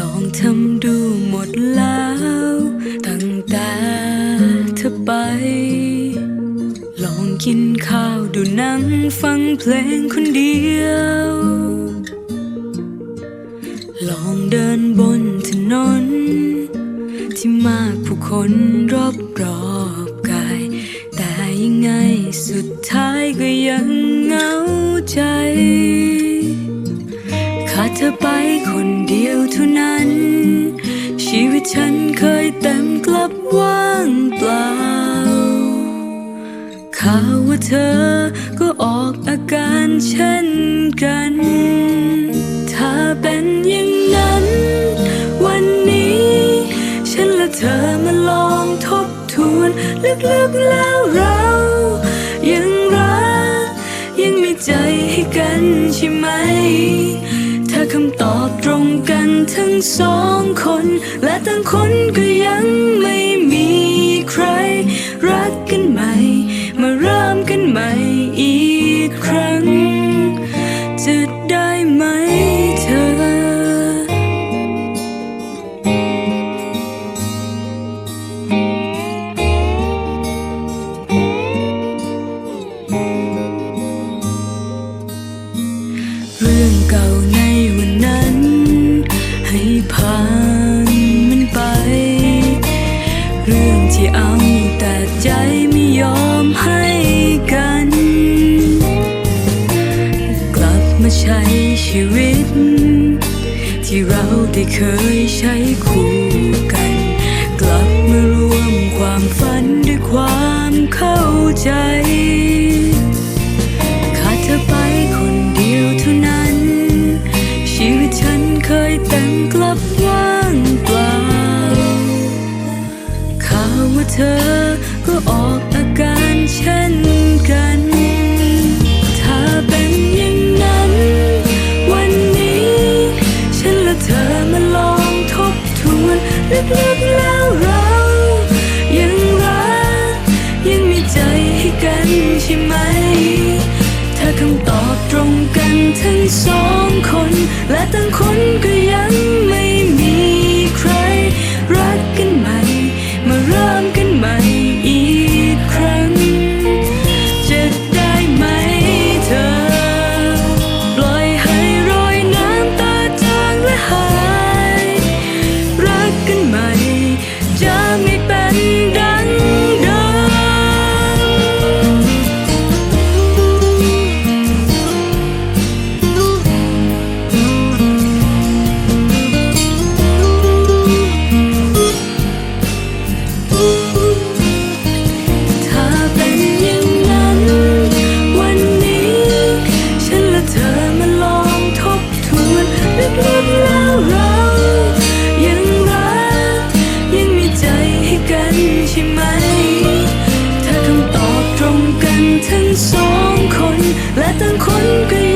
ลองทำดูหมดแล้ว ตั้งแต่เธอไป ลองกินข้าวดูนั่งฟังเพลงคนเดียว ลองเดินบนถนน ที่มากผู้คนรอบรอบกาย แต่ยังไงสุดท้ายก็ยังเหงาใจ ขาดเธอไปคนเดียว เท่านั้น ชีวิตฉันเคยเต็มกลับว่างเปล่า ข่าวว่าเธอก็ออกอาการเช่นกัน ถ้าเป็นอย่างนั้น วันนี้ ฉันและเธอมาลองทบทวนลึกๆแล้วเรา ยังรัก ยังมีใจให้กันใช่ำตอบตรงกันทั้งสองคน และทั้งคนก็ยังไม่มี ชีวิต ที่เราได้เคยใช้คู่กัน กลับมารวมความฝันด้วยความเข้าใจ กันทั้งสองคน และทั้งคนก็ยัง และทั้งคนก็ยั